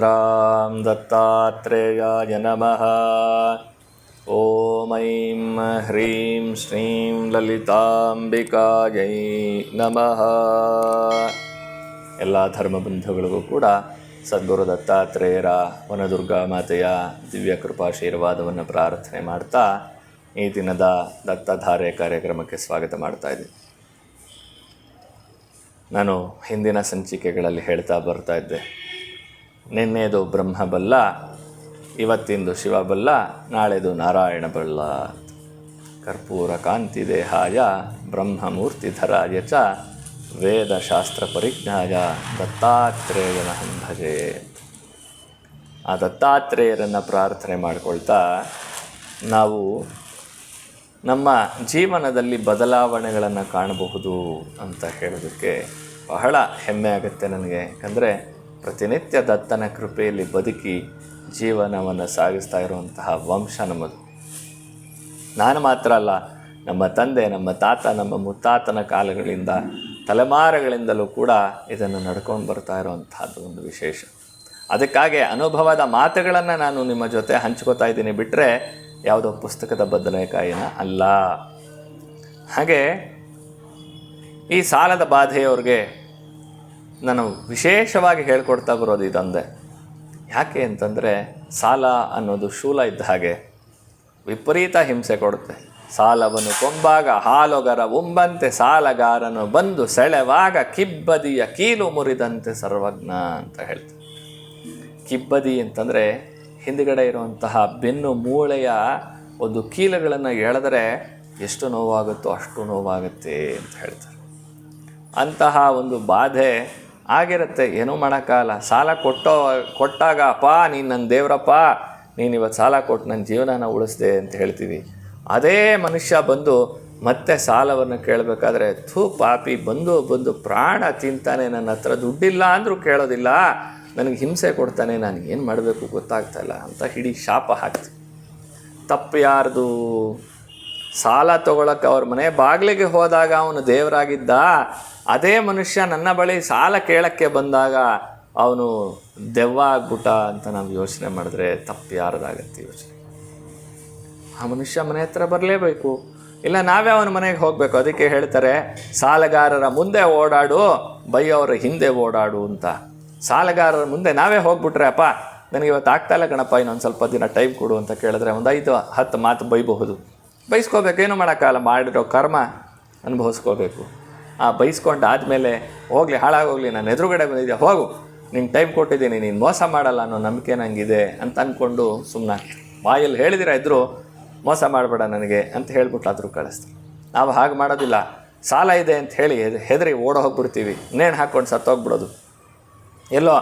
चन्द्रां दत्तात्रेयाय नमः ॐ ऐं ह्रीं श्रीं ಲಲಿತಾಂಬಿಕಾಯೈ ನಮಃ ಎಲ್ಲ ಧರ್ಮಬಂಧುಗಳಿಗೂ ಕೂಡ ಸದ್ಗುರು ದತ್ತಾತ್ರೇಯರ ವನದುರ್ಗಾ ಮಾತೆಯ ದಿವ್ಯ ಕೃಪಾಶೀರ್ವಾದವನ್ನು ಪ್ರಾರ್ಥನೆ ಮಾಡ್ತಾ ಈ ದಿನದ ದತ್ತಧಾರೆ ಕಾರ್ಯಕ್ರಮಕ್ಕೆ ಸ್ವಾಗತ ಮಾಡ್ತಾ ಇದ್ದೀನಿ ನಾನು ಹಿಂದಿನ ಸಂಚಿಕೆಗಳಲ್ಲಿ ಹೇಳ್ತಾ ಬರ್ತಾ ಇದ್ದೆ ನಿನ್ನೆದು ಬ್ರಹ್ಮಬಲ್ಲ, ಇವತ್ತಿಂದು ಶಿವಬಲ್ಲ, ನಾಳೆದು ನಾರಾಯಣ ಬಲ್ಲ ಕರ್ಪೂರ ಕಾಂತಿ ದೇಹಾಯ ಬ್ರಹ್ಮಮೂರ್ತಿಧರಾಯ ಚ ವೇದಶಾಸ್ತ್ರ ಪರಿಜ್ಞಾಯ, ದತ್ತಾತ್ರೇಯನ ಹಂಭಜೆ. ಆ ದತ್ತಾತ್ರೇಯರನ್ನು ಪ್ರಾರ್ಥನೆ ಮಾಡಿಕೊಳ್ತಾ ನಾವು ನಮ್ಮ ಜೀವನದಲ್ಲಿ ಬದಲಾವಣೆಗಳನ್ನು ಕಾಣಬಹುದು ಅಂತ ಹೇಳೋದಕ್ಕೆ ಬಹಳ ಹೆಮ್ಮೆ ಆಗುತ್ತೆ ನನಗೆ. ಯಾಕಂದರೆ ಪ್ರತಿನಿತ್ಯ ದತ್ತನ ಕೃಪೆಯಲ್ಲಿ ಬದುಕಿ ಜೀವನವನ್ನು ಸಾಗಿಸ್ತಾ ಇರುವಂತಹ ವಂಶ ನಮ್ಮದು. ನಾನು ಮಾತ್ರ ಅಲ್ಲ, ನಮ್ಮ ತಂದೆ, ನಮ್ಮ ತಾತ, ನಮ್ಮ ಮುತ್ತಾತನ ಕಾಲಗಳಿಂದ ತಲೆಮಾರುಗಳಿಂದಲೂ ಕೂಡ ಇದನ್ನು ನಡ್ಕೊಂಡು ಬರ್ತಾ ಇರುವಂತಹದ್ದು ಒಂದು ವಿಶೇಷ. ಅದಕ್ಕಾಗಿ ಅನುಭವದ ಮಾತುಗಳನ್ನು ನಾನು ನಿಮ್ಮ ಜೊತೆ ಹಂಚ್ಕೋತಾ ಇದ್ದೀನಿ. ಬಿಟ್ಟರೆ ಯಾವುದೋ ಪುಸ್ತಕದ ಬದನೆಕಾಯಿನ ಅಲ್ಲ. ಹಾಗೆ ಈ ಸಾಲದ ಬಾಧೆಯವ್ರಿಗೆ ನಾನು ವಿಶೇಷವಾಗಿ ಹೇಳ್ಕೊಡ್ತಾ ಬರೋದು ಇದೊಂದೇ. ಯಾಕೆ ಅಂತಂದರೆ ಸಾಲ ಅನ್ನೋದು ಶೂಲ ಇದ್ದ ಹಾಗೆ ವಿಪರೀತ ಹಿಂಸೆ ಕೊಡುತ್ತೆ. ಸಾಲವನ್ನು ಕೊಂಬಾಗ, ಹಾಲೊಗರ ಉಂಬಂತೆ ಸಾಲಗಾರನು ಬಂದು ಸೆಳೆವಾಗ ಕಿಬ್ಬದಿಯ ಕೀಲು ಮುರಿದಂತೆ ಸರ್ವಜ್ಞ ಅಂತ ಹೇಳ್ತಾರೆ. ಕಿಬ್ಬದಿ ಅಂತಂದರೆ ಹಿಂದುಗಡೆ ಇರುವಂತಹ ಬೆನ್ನು ಮೂಳೆಯ ಒಂದು ಕೀಲುಗಳನ್ನು ಎಳೆದರೆ ಎಷ್ಟು ನೋವಾಗುತ್ತೋ ಅಷ್ಟು ನೋವಾಗುತ್ತೆ ಅಂತ ಹೇಳ್ತಾರೆ. ಅಂತಹ ಒಂದು ಬಾಧೆ ಆಗಿರುತ್ತೆ. ಏನೂ ಮಾಡೋಕ್ಕಾಗಲ್ಲ. ಸಾಲ ಕೊಟ್ಟೋ, ಕೊಟ್ಟಾಗ, ಅಪ್ಪ, ನೀನು ನನ್ನ ದೇವರಪ್ಪ, ನೀನು ಇವತ್ತು ಸಾಲ ಕೊಟ್ಟು ನನ್ನ ಜೀವನನ ಉಳಿಸ್ದೆ ಅಂತ ಹೇಳ್ತೀವಿ. ಅದೇ ಮನುಷ್ಯ ಬಂದು ಮತ್ತೆ ಸಾಲವನ್ನು ಕೇಳಬೇಕಾದ್ರೆ, ಥೂ ಪಾಪಿ, ಬಂದು ಬಂದು ಪ್ರಾಣ ತಿಂತಾನೆ, ನನ್ನ ಹತ್ರ ದುಡ್ಡಿಲ್ಲ ಅಂದರೂ ಕೇಳೋದಿಲ್ಲ. ನನಗೆ ಹಿಂಸೆ ಕೊಡ್ತಾನೆ, ನಾನು ಏನು ಮಾಡಬೇಕು ಗೊತ್ತಾಗ್ತಾಯಿಲ್ಲ ಅಂತ ಹಿಡಿ ಶಾಪ ಹಾಕ್ತೀವಿ. ತಪ್ಪು ಯಾರ್ದು? ಸಾಲ ತಗೊಳಕ್ಕೆ ಅವ್ರ ಮನೆ ಬಾಗಿಲಿಗೆ ಹೋದಾಗ ಅವನು ದೇವರಾಗಿದ್ದ, ಅದೇ ಮನುಷ್ಯ ನನ್ನ ಬಳಿ ಸಾಲ ಕೇಳಕ್ಕೆ ಬಂದಾಗ ಅವನು ದೆವ್ವ ಆಗ್ಬಿಟ್ಟ ಅಂತ ನಾವು ಯೋಚನೆ ಮಾಡಿದ್ರೆ ತಪ್ಪು ಯಾರ್ದಾಗತ್ತೆ ಯೋಚನೆ. ಆ ಮನುಷ್ಯ ಮನೆ ಹತ್ರ ಬರಲೇಬೇಕು. ಇಲ್ಲ ನಾವೇ ಅವನ ಮನೆಗೆ ಹೋಗಬೇಕು. ಅದಕ್ಕೆ ಹೇಳ್ತಾರೆ, ಸಾಲಗಾರರ ಮುಂದೆ ಓಡಾಡು ಬೈಯೋರ ಹಿಂದೆ ಓಡಾಡು ಅಂತ. ಸಾಲಗಾರರ ಮುಂದೆ ನಾವೇ ಹೋಗ್ಬಿಟ್ರೆ ಅಪ್ಪ ನನಗೆ ಇವತ್ತು ಆಗ್ತಾ ಇಲ್ಲ ಕಣಪ್ಪ, ಇನ್ನೊಂದು ಸ್ವಲ್ಪ ದಿನ ಟೈಮ್ ಕೊಡು ಅಂತ ಕೇಳಿದ್ರೆ ಒಂದು ಐದು, ಹತ್ತು ಮಾತು ಬೈಬಹುದು. ಬೈಸ್ಕೋಬೇಕು, ಏನು ಮಾಡೋಕ್ಕಾಗಲ್ಲ, ಮಾಡಿರೋ ಕರ್ಮ ಅನುಭವಿಸ್ಕೋಬೇಕು. ಆ ಬೈಸ್ಕೊಂಡು ಆದಮೇಲೆ ಹೋಗಲಿ, ಹಾಳಾಗೋಗ್ಲಿ ನಾನು ಎದುರುಗಡೆ ಬಂದಿದ್ದೆ ಹೋಗು. ನಿಂಗೆ ಟೈಮ್ ಕೊಟ್ಟಿದ್ದೀನಿ, ನೀನು ಮೋಸ ಮಾಡಲ್ಲ ಅನ್ನೋ ನಂಬಿಕೆ ನನಗಿದೆ ಅಂತ ಅಂದ್ಕೊಂಡು ಸುಮ್ಮನೆ ಬಾಯಲ್ಲಿ ಹೇಳಿದಿರ ಇದ್ದರು ಮೋಸ ಮಾಡಬೇಡ ನನಗೆ ಅಂತ ಹೇಳ್ಬಿಟ್ಟು ಆದರೂ ಕಳಿಸ್ತೀವಿ ನಾವು ಹಾಗೆ ಮಾಡೋದಿಲ್ಲ. ಸಾಲ ಇದೆ ಅಂತ ಹೇಳಿ ಹೆದರಿ ಓಡೋ ಹೋಗ್ಬಿಡ್ತೀವಿ. ನೇಣು ಹಾಕ್ಕೊಂಡು ಸತ್ತೋಗ್ಬಿಡೋದು? ಎಲ್ಲೋ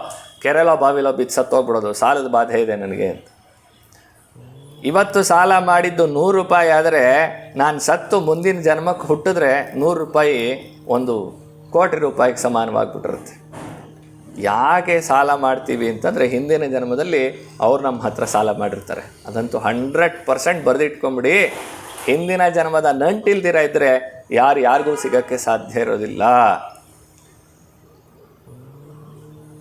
ಕೆರೆಲೋ ಬಾವಿಲೋ ಬಿದ್ದು ಸತ್ತೋಗ್ಬಿಡೋದು. ಸಾಲದ ಬಾಧೆ ಇದೆ ನನಗೆ ಅಂತ. ಇವತ್ತು ಸಾಲ ಮಾಡಿದ್ದು ನೂರು ರೂಪಾಯಿ ಆದರೆ ನಾನು ಸತ್ತು ಮುಂದಿನ ಜನ್ಮಕ್ಕೆ ಹುಟ್ಟಿದ್ರೆ ನೂರು ರೂಪಾಯಿ ಒಂದು ಕೋಟಿ ರೂಪಾಯಿಗೆ ಸಮಾನವಾಗಿಬಿಟ್ಟಿರುತ್ತೆ. ಯಾಕೆ ಸಾಲ ಮಾಡ್ತೀವಿ ಅಂತಂದರೆ ಹಿಂದಿನ ಜನ್ಮದಲ್ಲಿ ಅವ್ರು ನಮ್ಮ ಹತ್ರ ಸಾಲ ಮಾಡಿರ್ತಾರೆ. ಅದಂತೂ ಹಂಡ್ರೆಡ್ ಪರ್ಸೆಂಟ್ ಬರೆದಿಟ್ಕೊಂಬಿಡಿ. ಹಿಂದಿನ ಜನ್ಮದ ನಂಟಿಲ್ದಿರ ಇದ್ದರೆ ಯಾರು ಯಾರಿಗೂ ಸಿಗೋಕ್ಕೆ ಸಾಧ್ಯ ಇರೋದಿಲ್ಲ.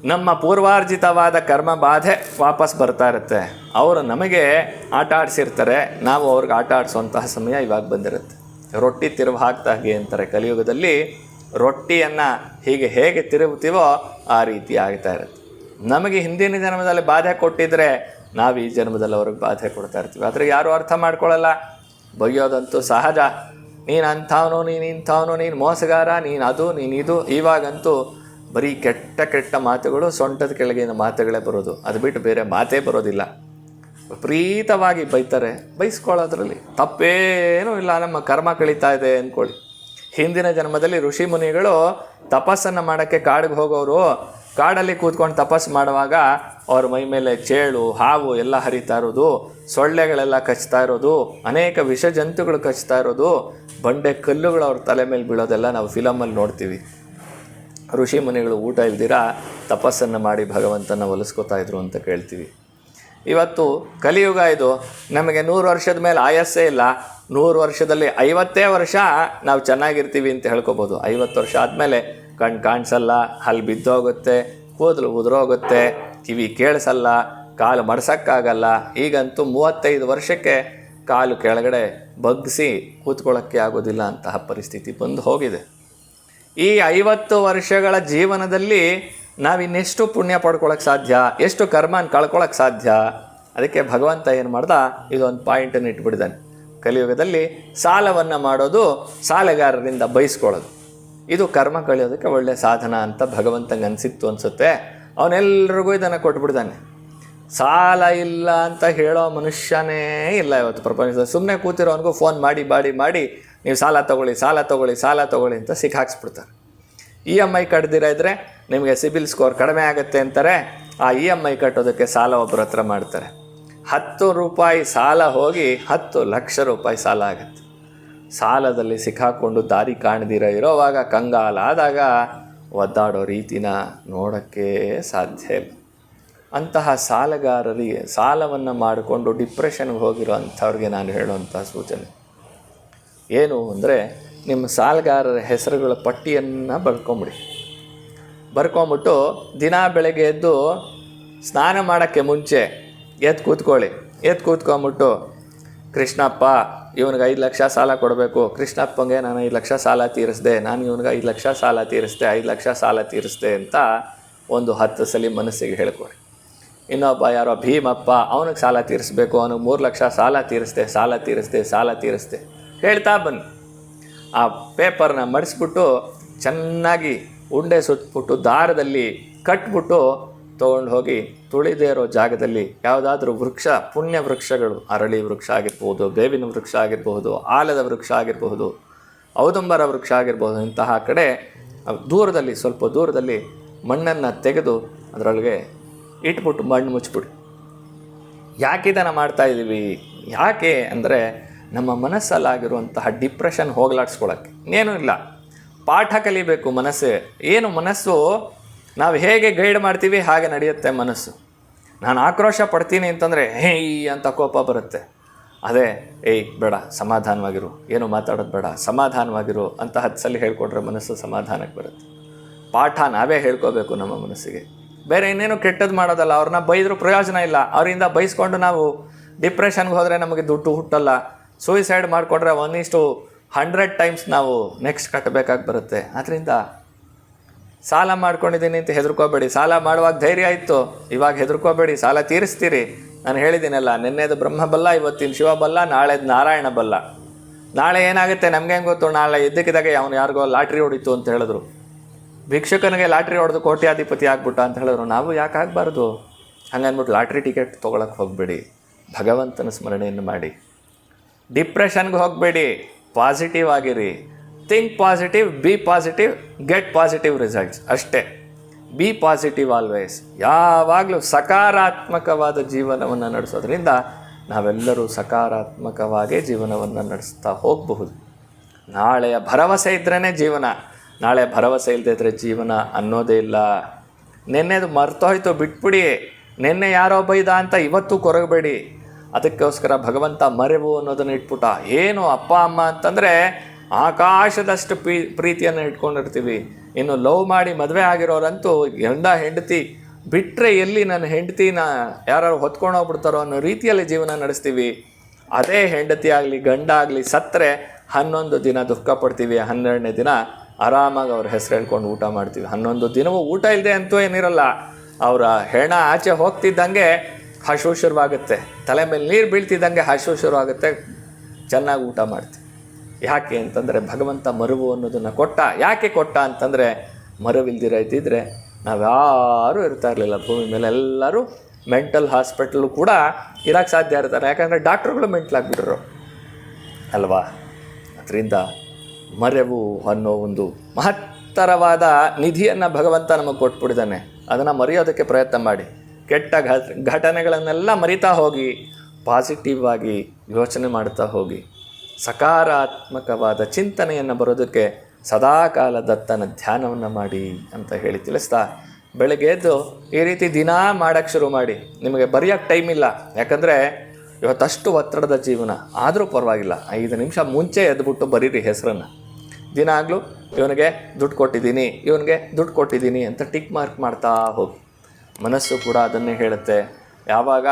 ನಮ್ಮ ಪೂರ್ವಾರ್ಜಿತವಾದ ಕರ್ಮ ಬಾಧೆ ವಾಪಸ್ ಬರ್ತಾ ಇರುತ್ತೆ. ಅವರು ನಮಗೆ ಆಟ ಆಡಿಸಿರ್ತಾರೆ, ನಾವು ಅವ್ರಿಗೆ ಆಟ ಆಡಿಸುವಂತಹ ಸಮಯ ಇವಾಗ ಬಂದಿರುತ್ತೆ. ರೊಟ್ಟಿ ತಿರುವು ಹಾಕ್ತಾ ಹಾಗೆ ಅಂತಾರೆ ಕಲಿಯುಗದಲ್ಲಿ, ರೊಟ್ಟಿಯನ್ನು ಹೀಗೆ ಹೇಗೆ ತಿರುಗುತ್ತೀವೋ ಆ ರೀತಿ ಆಗ್ತಾ ಇರುತ್ತೆ. ನಮಗೆ ಹಿಂದಿನ ಜನ್ಮದಲ್ಲಿ ಬಾಧೆ ಕೊಟ್ಟಿದ್ರೆ ನಾವು ಈ ಜನ್ಮದಲ್ಲಿ ಅವ್ರಿಗೆ ಬಾಧೆ ಕೊಡ್ತಾ ಇರ್ತೀವಿ. ಆದರೆ ಯಾರೂ ಅರ್ಥ ಮಾಡ್ಕೊಳ್ಳಲ್ಲ ಬಯ್ಯೋದಂತೂ ಸಹಜ. ನೀನು ಅಂಥವನು ನೀನು ಇಂಥವನು ನೀನು ಮೋಸಗಾರ, ನೀನು ಅದು, ನೀನು ಇದು, ಇವಾಗಂತೂ ಬರೀ ಕೆಟ್ಟ ಕೆಟ್ಟ ಮಾತುಗಳು ಸೊಂಟದ ಕೆಳಗಿನ ಮಾತುಗಳೇ ಬರೋದು. ಅದು ಬಿಟ್ಟು ಬೇರೆ ಮಾತೇ ಬರೋದಿಲ್ಲ. ವಿಪರೀತವಾಗಿ ಬೈತಾರೆ. ಬೈಸ್ಕೊಳ್ಳೋದ್ರಲ್ಲಿ ತಪ್ಪೇನೂ ಇಲ್ಲ. ನಮ್ಮ ಕರ್ಮ ಕಳೀತಾ ಇದೆ ಅಂದ್ಕೊಳ್ಳಿ. ಹಿಂದಿನ ಜನ್ಮದಲ್ಲಿ ಋಷಿ ಮುನಿಗಳು ತಪಸ್ಸನ್ನು ಮಾಡೋಕ್ಕೆ ಕಾಡಿಗೆ ಹೋಗೋರು, ಕಾಡಲ್ಲಿ ಕೂತ್ಕೊಂಡು ತಪಸ್ಸು ಮಾಡುವಾಗ ಅವ್ರ ಮೈ ಮೇಲೆ ಚೇಳು, ಹಾವು ಎಲ್ಲ ಹರಿತಾ ಇರೋದು, ಸೊಳ್ಳೆಗಳೆಲ್ಲ ಕಚ್ತಾ ಇರೋದು, ಅನೇಕ ವಿಷ ಜಂತುಗಳು ಕಚ್ತಾ ಇರೋದು, ಬಂಡೆ ಕಲ್ಲುಗಳು ಅವ್ರ ತಲೆ ಮೇಲೆ ಬೀಳೋದೆಲ್ಲ ನಾವು ಫಿಲಮಲ್ಲಿ ನೋಡ್ತೀವಿ. ಋಷಿ ಮುನಿಗಳು ಊಟ ಇಲ್ದಿರ ತಪಸ್ಸನ್ನು ಮಾಡಿ ಭಗವಂತನ ಒಲಿಸ್ಕೋತಾ ಇದ್ರು ಅಂತ ಕೇಳ್ತೀವಿ. ಇವತ್ತು ಕಲಿಯುಗ ಇದು. ನಮಗೆ ನೂರು ವರ್ಷದ ಮೇಲೆ ಆಯಸ್ಸೇ ಇಲ್ಲ. ನೂರು ವರ್ಷದಲ್ಲಿ ಐವತ್ತೇ ವರ್ಷ ನಾವು ಚೆನ್ನಾಗಿರ್ತೀವಿ ಅಂತ ಹೇಳ್ಕೊಬೋದು. ಐವತ್ತು ವರ್ಷ ಆದಮೇಲೆ ಕಣ್ಣು ಕಾಣಿಸಲ್ಲ ಹಲ್ಲು ಬಿದ್ದೋಗುತ್ತೆ, ಕೂದಲು ಉದುರೋಗುತ್ತೆ, ಕಿವಿ ಕೇಳಿಸಲ್ಲ, ಕಾಲು ಮಡ್ಸೋಕ್ಕಾಗಲ್ಲ. ಈಗಂತೂ ಮೂವತ್ತೈದು ವರ್ಷಕ್ಕೆ ಕಾಲು ಕೆಳಗಡೆ ಬಗ್ಗಿಸಿ ಕೂತ್ಕೊಳ್ಳೋಕ್ಕೆ ಆಗೋದಿಲ್ಲ ಅಂತಹ ಪರಿಸ್ಥಿತಿ ಬಂದು ಹೋಗಿದೆ. ಈ ಐವತ್ತು ವರ್ಷಗಳ ಜೀವನದಲ್ಲಿ ನಾವಿನ್ನೆಷ್ಟು ಪುಣ್ಯ ಪಡ್ಕೊಳಕ್ಕೆ ಸಾಧ್ಯ? ಎಷ್ಟು ಕರ್ಮನ ಕಳ್ಕೊಳಕ್ಕೆ ಸಾಧ್ಯ? ಅದಕ್ಕೆ ಭಗವಂತ ಏನು ಮಾಡ್ದ? ಇದೊಂದು ಪಾಯಿಂಟನ್ನು ಇಟ್ಬಿಟ್ಟಿದ್ದಾನೆ ಕಲಿಯುಗದಲ್ಲಿ ಸಾಲವನ್ನು ಮಾಡೋದು ಸಾಲಗಾರರಿಂದ ಬಯಸ್ಕೊಳ್ಳೋದು ಇದು ಕರ್ಮ ಕಳೆಯೋದಕ್ಕೆ ಒಳ್ಳೆಯ ಸಾಧನ ಅಂತ ಭಗವಂತಂಗೆ ಅನಿಸಿತ್ತು ಅನಿಸುತ್ತೆ. ಅವನೆಲ್ರಿಗೂ ಇದನ್ನು ಕೊಟ್ಬಿಡ್ತಾನೆ ಸಾಲ ಇಲ್ಲ ಅಂತ ಹೇಳೋ ಮನುಷ್ಯನೇ ಇಲ್ಲ ಇವತ್ತು ಪ್ರಪಂಚದಲ್ಲಿ. ಸುಮ್ಮನೆ ಕೂತಿರೋನಿಗೂ ಫೋನ್ ಮಾಡಿ ಮಾಡಿ ಮಾಡಿ ನೀವು ಸಾಲ ತೊಗೊಳ್ಳಿ ಸಾಲ ತೊಗೊಳ್ಳಿ ಸಾಲ ತೊಗೊಳ್ಳಿ ಅಂತ ಸಿಕ್ಕಾಕ್ಸ್ಬಿಡ್ತಾರೆ ಇ ಎಂ ಐ ಕಟ್ದಿರ ಇದ್ದರೆ ನಿಮಗೆ ಸಿಬಿಲ್ ಸ್ಕೋರ್ ಕಡಿಮೆ ಆಗುತ್ತೆ ಅಂತಾರೆ. ಆ ಇ ಎಂ ಐ ಕಟ್ಟೋದಕ್ಕೆ ಸಾಲ ಒಬ್ಬರ ಹತ್ರ ಮಾಡ್ತಾರೆ. ಹತ್ತು ರೂಪಾಯಿ ಸಾಲ ಹೋಗಿ ಹತ್ತು ಲಕ್ಷ ರೂಪಾಯಿ ಸಾಲ ಆಗುತ್ತೆ. ಸಾಲದಲ್ಲಿ ಸಿಕ್ಕಾಕೊಂಡು ದಾರಿ ಕಾಣದಿರ ಇರೋವಾಗ ಕಂಗಾಲಾದಾಗ ಒದ್ದಾಡೋ ರೀತಿನ ನೋಡೋಕ್ಕೆ ಸಾಧ್ಯ ಇಲ್ಲ. ಅಂತಹ ಸಾಲಗಾರರಿಗೆ ಸಾಲವನ್ನು ಮಾಡಿಕೊಂಡು ಡಿಪ್ರೆಷನ್ಗೆ ಹೋಗಿರೋ ಅಂಥವ್ರಿಗೆ ನಾನು ಹೇಳುವಂಥ ಸೂಚನೆ. ಏನು ಅಂದರೆ ನಿಮ್ಮ ಸಾಲಗಾರರ ಹೆಸರುಗಳ ಪಟ್ಟಿಯನ್ನು ಬರ್ಕೊಂಬಿಡಿ. ಬರ್ಕೊಂಬಿಟ್ಟು ದಿನ ಬೆಳಗ್ಗೆ ಎದ್ದು ಸ್ನಾನ ಮಾಡೋಕ್ಕೆ ಮುಂಚೆ ಎದ್ದು ಕೂತ್ಕೊಳ್ಳಿ. ಎದ್ದು ಕೂತ್ಕೊಂಬಿಟ್ಟು ಕೃಷ್ಣಪ್ಪ, ಇವನಿಗೆ ಐದು ಲಕ್ಷ ಸಾಲ ಕೊಡಬೇಕು. ಕೃಷ್ಣಪ್ಪಂಗೆ ನಾನು ಐದು ಲಕ್ಷ ಸಾಲ ತೀರಿಸಿದೆ. ನಾನು ಇವನಿಗೆ ಐದು ಲಕ್ಷ ಸಾಲ ತೀರಿಸಿದೆ. ಐದು ಲಕ್ಷ ಸಾಲ ತೀರಿಸಿದೆ ಅಂತ ಒಂದು ಹತ್ತು ಸಲ ಮನಸ್ಸಿಗೆ ಹೇಳ್ಕೊಳ್ಳಿ ಇನ್ನೊಬ್ಬ ಯಾರೋ ಭೀಮಪ್ಪ, ಅವನಿಗೆ ಸಾಲ ತೀರಿಸ್ಬೇಕು. ಅವನಿಗೆ ಮೂರು ಲಕ್ಷ ಸಾಲ ತೀರಿಸ್ದೆ ಸಾಲ ತೀರಿಸ್ದೆ ಸಾಲ ತೀರಿಸ್ದೆ. ಹೇಳ್ತಾ ಬನ್ನಿ. ಆ ಪೇಪರ್ನ ಮಡಿಸ್ಬಿಟ್ಟು ಚೆನ್ನಾಗಿ ಉಂಡೆ ಸುತ್ತಬಿಟ್ಟು ದಾರದಲ್ಲಿ ಕಟ್ಬಿಟ್ಟು ತೊಗೊಂಡು ಹೋಗಿ ತುಳಿದೇ ಇರೋ ಜಾಗದಲ್ಲಿ ಯಾವುದಾದ್ರೂ ವೃಕ್ಷ, ಪುಣ್ಯ ವೃಕ್ಷಗಳು, ಅರಳಿ ವೃಕ್ಷ ಆಗಿರ್ಬೋದು ಬೇವಿನ ವೃಕ್ಷ ಆಗಿರಬಹುದು, ಆಲದ ವೃಕ್ಷ ಆಗಿರಬಹುದು, ಔದಂಬರ ವೃಕ್ಷ ಆಗಿರ್ಬೋದು ಇಂತಹ ಕಡೆ ದೂರದಲ್ಲಿ, ಸ್ವಲ್ಪ ದೂರದಲ್ಲಿ ಮಣ್ಣನ್ನು ತೆಗೆದು ಅದರೊಳಗೆ ಇಟ್ಬಿಟ್ಟು ಮಣ್ಣು ಮುಚ್ಚಿಬಿಡಿ. ಯಾಕೆ ಇದನ್ನು ಮಾಡ್ತಾ ಇದ್ದೀವಿ ಯಾಕೆ ಅಂದರೆ ನಮ್ಮ ಮನಸ್ಸಲ್ಲಾಗಿರುವಂತಹ ಡಿಪ್ರೆಷನ್ ಹೋಗಲಾಡಿಸ್ಕೊಳಕ್ಕೆ. ಇನ್ನೇನೂ ಇಲ್ಲ. ಪಾಠ ಕಲಿಬೇಕು ಮನಸ್ಸೇ. ಏನು ಮನಸ್ಸು? ನಾವು ಹೇಗೆ ಗೈಡ್ ಮಾಡ್ತೀವಿ, ಹಾಗೆ ನಡೆಯುತ್ತೆ ಮನಸ್ಸು. ನಾನು ಆಕ್ರೋಶ ಪಡ್ತೀನಿ ಅಂತಂದರೆ ಹೇಯ್ ಅಂತ ಕೋಪ ಬರುತ್ತೆ. ಅದೇ, ಏಯ್, ಬೇಡ, ಸಮಾಧಾನವಾಗಿರು. ಏನು ಮಾತಾಡೋದು ಬೇಡ, ಸಮಾಧಾನವಾಗಿರು ಅಂತ ಹತ್ತು ಸಲ ಹೇಳ್ಕೊಟ್ರೆ ಮನಸ್ಸು ಸಮಾಧಾನಕ್ಕೆ ಬರುತ್ತೆ. ಪಾಠ ನಾವೇ ಹೇಳ್ಕೋಬೇಕು ನಮ್ಮ ಮನಸ್ಸಿಗೆ. ಬೇರೆ ಇನ್ನೇನು ಕೆಟ್ಟದ್ದು ಮಾಡೋದಲ್ಲ, ಅವ್ರನ್ನ ಬೈದರೂ ಪ್ರಯೋಜನ ಇಲ್ಲ. ಅವರಿಂದ ಬೈಸ್ಕೊಂಡು ನಾವು ಡಿಪ್ರೆಷನ್ಗೆ ಹೋದರೆ ನಮಗೆ ದುಡ್ಡು ಹುಟ್ಟಲ್ಲ. ಸೂಯಿಸೈಡ್ ಮಾಡಿಕೊಂಡ್ರೆ ಒನ್ ಇಷ್ಟು ಹಂಡ್ರೆಡ್ ಟೈಮ್ಸ್ ನಾವು ನೆಕ್ಸ್ಟ್ ಕಟ್ಟಬೇಕಾಗಿ ಬರುತ್ತೆ. ಅದರಿಂದ ಸಾಲ ಮಾಡ್ಕೊಂಡಿದ್ದೀನಿ ಅಂತ ಹೆದರ್ಕೋಬೇಡಿ. ಸಾಲ ಮಾಡುವಾಗ ಧೈರ್ಯ ಇತ್ತು. ಇವಾಗ ಹೆದರ್ಕೋಬೇಡಿ. ಸಾಲ ತೀರಿಸ್ತೀರಿ. ನಾನು ಹೇಳಿದ್ದೀನಲ್ಲ, ನಿನ್ನೆದು ಬ್ರಹ್ಮ ಬಲ್ಲ ಇವತ್ತಿನ ಶಿವ ಬಲ್ಲ ನಾಳೆದು ನಾರಾಯಣ ಬಲ್ಲ. ನಾಳೆ ಏನಾಗುತ್ತೆ ನಮ್ಗೆ ಹೆಂಗೆ ಗೊತ್ತು? ನಾಳೆ ಇದ್ದಕ್ಕಿದ್ದಾಗೆ ಅವನು ಯಾರಿಗೋ ಲಾಟ್ರಿ ಹೊಡಿತು ಅಂತ ಹೇಳಿದ್ರು. ಭಿಕ್ಷಕನಿಗೆ ಲಾಟ್ರಿ ಹೊಡೆದು ಕೋಟ್ಯಾಧಿಪತಿ ಆಗ್ಬಿಟ್ಟ ಅಂತ ಹೇಳಿದ್ರು. ನಾವು ಯಾಕೆ ಆಗಬಾರ್ದು? ಹಂಗನ್ಬಿಟ್ಟು ಲಾಟ್ರಿ ಟಿಕೆಟ್ ತೊಗೊಳಕ್ಕೆ ಹೋಗಬೇಡಿ. ಭಗವಂತನ ಸ್ಮರಣೆಯನ್ನು ಮಾಡಿ. ಡಿಪ್ರೆಷನ್ಗೆ ಹೋಗಬೇಡಿ. ಪಾಸಿಟಿವ್ ಆಗಿರಿ. Think positive be positive get positive results ಅಷ್ಟೇ. ಬಿ ಪಾಸಿಟಿವ್ ಆಲ್ವೇಸ್ ಯಾವಾಗಲೂ ಸಕಾರಾತ್ಮಕವಾದ ಜೀವನವನ್ನು ನಡೆಸೋದ್ರಿಂದ ನಾವೆಲ್ಲರೂ ಸಕಾರಾತ್ಮಕವಾಗಿ ಜೀವನವನ್ನು ನಡೆಸ್ತಾ ಹೋಗಬಹುದು. ನಾಳೆಯ ಭರವಸೆ ಇದ್ರೇ ಜೀವನ. ನಾಳೆ ಭರವಸೆ ಇಲ್ಲದೆ ಇದ್ದರೆ ಜೀವನ ಅನ್ನೋದೇ ಇಲ್ಲ. ನಿನ್ನೆದು ಮರ್ತೋಯ್ತು, ಬಿಟ್ಬಿಡಿ. ನಿನ್ನೆ ಯಾರೋ ಬೈದ ಅಂತ ಇವತ್ತು ಕೊರಗಬೇಡಿ. ಅದಕ್ಕೋಸ್ಕರ ಭಗವಂತ ಮರೆವು ಅನ್ನೋದನ್ನು ಇಟ್ಬಿಟ್ಟ. ಏನು ಅಪ್ಪ, ಅಮ್ಮ ಅಂತಂದರೆ ಆಕಾಶದಷ್ಟು ಪ್ರೀ, ಪ್ರೀತಿಯನ್ನು ಇಟ್ಕೊಂಡಿರ್ತೀವಿ. ಇನ್ನು ಲವ್ ಮಾಡಿ ಮದುವೆ ಆಗಿರೋರಂತೂ ಗಂಡ ಹೆಂಡತಿ ಬಿಟ್ಟರೆ ಎಲ್ಲಿ ನನ್ನ ಹೆಂಡತಿನ ಯಾರು ಹೊತ್ಕೊಂಡು ಹೋಗ್ಬಿಡ್ತಾರೋ ಅನ್ನೋ ರೀತಿಯಲ್ಲಿ ಜೀವನ ನಡೆಸ್ತೀವಿ. ಅದೇ ಹೆಂಡತಿ ಆಗಲಿ, ಗಂಡ ಆಗಲಿ ಸತ್ತರೆ ಹನ್ನೊಂದು ದಿನ ದುಃಖ ಪಡ್ತೀವಿ. ಹನ್ನೆರಡನೇ ದಿನ ಆರಾಮಾಗಿ ಅವ್ರ ಹೆಸರು ಹೇಳ್ಕೊಂಡು ಊಟ ಮಾಡ್ತೀವಿ. ಹನ್ನೊಂದು ದಿನವೂ ಊಟ ಇಲ್ಲದೆ ಅಂತೂ ಏನಿರಲ್ಲ. ಅವರ ಹೆಣ ಆಚೆ ಹೋಗ್ತಿದ್ದಂಗೆ ಹಶು ಶುರುವಾಗುತ್ತೆ ತಲೆ ಮೇಲೆ ನೀರು ಬೀಳ್ತಿದ್ದಂಗೆ ಹಶೋ ಶುರುವಾಗುತ್ತೆ ಚೆನ್ನಾಗಿ ಊಟ ಮಾಡ್ತೀವಿ ಯಾಕೆ ಅಂತಂದರೆ ಭಗವಂತ ಮರುವು ಅನ್ನೋದನ್ನು ಕೊಟ್ಟ. ಯಾಕೆ ಕೊಟ್ಟ ಅಂತಂದರೆ ಮರುವಿಲ್ದಿರ ಇದ್ದಿದ್ರೆ ನಾವ್ಯಾರೂ ಇರ್ತಾ ಇರಲಿಲ್ಲ. ಭೂಮಿ ಮೇಲೆ ಎಲ್ಲರೂ ಮೆಂಟಲ್ ಹಾಸ್ಪಿಟ್ಲು ಕೂಡ ಇರೋಕ್ಕೆ ಸಾಧ್ಯ ಇರ್ತಾರೆ. ಯಾಕಂದರೆ ಡಾಕ್ಟ್ರುಗಳು ಮೆಂಟ್ಲಾಗ್ಬಿಟ್ರು ಅಲ್ವಾ? ಅದರಿಂದ ಮರೆವು ಅನ್ನೋ ಒಂದು ಮಹತ್ತರವಾದ ನಿಧಿಯನ್ನು ಭಗವಂತ ನಮಗೆ ಕೊಟ್ಬಿಟ್ಟಿದ್ದಾನೆ. ಅದನ್ನು ಮರೆಯೋದಕ್ಕೆ ಪ್ರಯತ್ನ ಮಾಡಿ. ಕೆಟ್ಟ ಘಟ ಘಟನೆಗಳನ್ನೆಲ್ಲ ಮರಿತಾ ಹೋಗಿ ಪಾಸಿಟಿವ್ ಆಗಿ ಯೋಚನೆ ಮಾಡ್ತಾ ಹೋಗಿ, ಸಕಾರಾತ್ಮಕವಾದ ಚಿಂತನೆಯನ್ನು ಬರೋದಕ್ಕೆ ಸದಾಕಾಲ ದತ್ತನ ಧ್ಯಾನವನ್ನು ಮಾಡಿ ಅಂತ ಹೇಳಿ ತಿಳಿಸ್ತಾ, ಬೆಳಗ್ಗೆ ಎದ್ದು ಈ ರೀತಿ ದಿನಾ ಮಾಡೋಕ್ಕೆ ಶುರು ಮಾಡಿ. ನಿಮಗೆ ಬರೆಯೋಕ್ಕೆ ಟೈಮ್ ಇಲ್ಲ. ಯಾಕಂದರೆ ಇವತ್ತಷ್ಟು ಒತ್ತಡದ ಜೀವನ. ಆದರೂ ಪರವಾಗಿಲ್ಲ. ಐದು ನಿಮಿಷ ಮುಂಚೆ ಎದ್ಬಿಟ್ಟು ಬರೀರಿ ಹೆಸರನ್ನು. ದಿನಾಗಲೂ ಇವನಿಗೆ ದುಡ್ಡು ಕೊಟ್ಟಿದ್ದೀನಿ. ಇವನಿಗೆ ದುಡ್ಡು ಕೊಟ್ಟಿದ್ದೀನಿ ಅಂತ ಟಿಕ್ ಮಾರ್ಕ್ ಮಾಡ್ತಾ ಹೋಗಿ. ಮನಸ್ಸು ಕೂಡ ಅದನ್ನೇ ಹೇಳುತ್ತೆ. ಯಾವಾಗ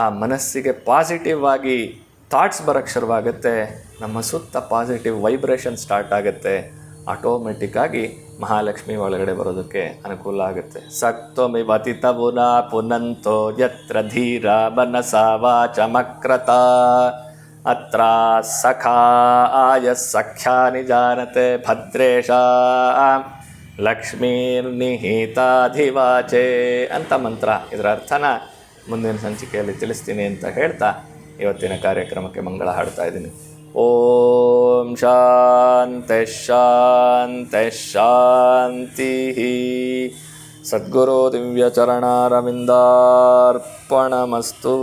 ಆ ಮನಸ್ಸಿಗೆ ಪಾಸಿಟಿವ್ ಆಗಿ ಥಾಟ್ಸ್ ಬರೋಕ್ಕೆ ಶುರುವಾಗುತ್ತೆ, ನಮ್ಮ ಸುತ್ತ ಪಾಸಿಟಿವ್ ವೈಬ್ರೇಷನ್ ಸ್ಟಾರ್ಟ್ ಆಗುತ್ತೆ. ಆಟೋಮೆಟಿಕ್ಕಾಗಿ ಮಹಾಲಕ್ಷ್ಮಿ ಒಳಗಡೆ ಬರೋದಕ್ಕೆ ಅನುಕೂಲ ಆಗುತ್ತೆ. ಸಕ್ತೊಮಿ ವತಿತವುನ ಪುನಂತೋ ಯತ್ರ ಧೀರ ಮನಸ ವಾಚಮಕ್ರತ ಅತ್ರ ಸಖಾ ಆಯ ಸಖ್ಯಾನಿ ಜಾನತೆ ಭದ್ರೇಶ. ಲಕ್ಷ್ಮೀರ್ನಿಹಿತಾಧಿವಾಚೆ ಅಂತ ಮಂತ್ರ. ಇದರ ಅರ್ಥನ ಮುಂದಿನ ಸಂಚಿಕೆಯಲ್ಲಿ ತಿಳಿಸ್ತೀನಿ ಅಂತ ಹೇಳ್ತಾ ಇವತ್ತಿನ ಕಾರ್ಯಕ್ರಮಕ್ಕೆ ಮಂಗಳ ಹಾಡ್ತಾ ಇದ್ದೀನಿ. ಓಂ ಶಾಂತೆ ಶಾಂತೆ ಶಾಂತಿ. ಸದ್ಗುರು ದಿವ್ಯಚರಣಾರವಿಂದಾರ್ಪಣಮಸ್ತು.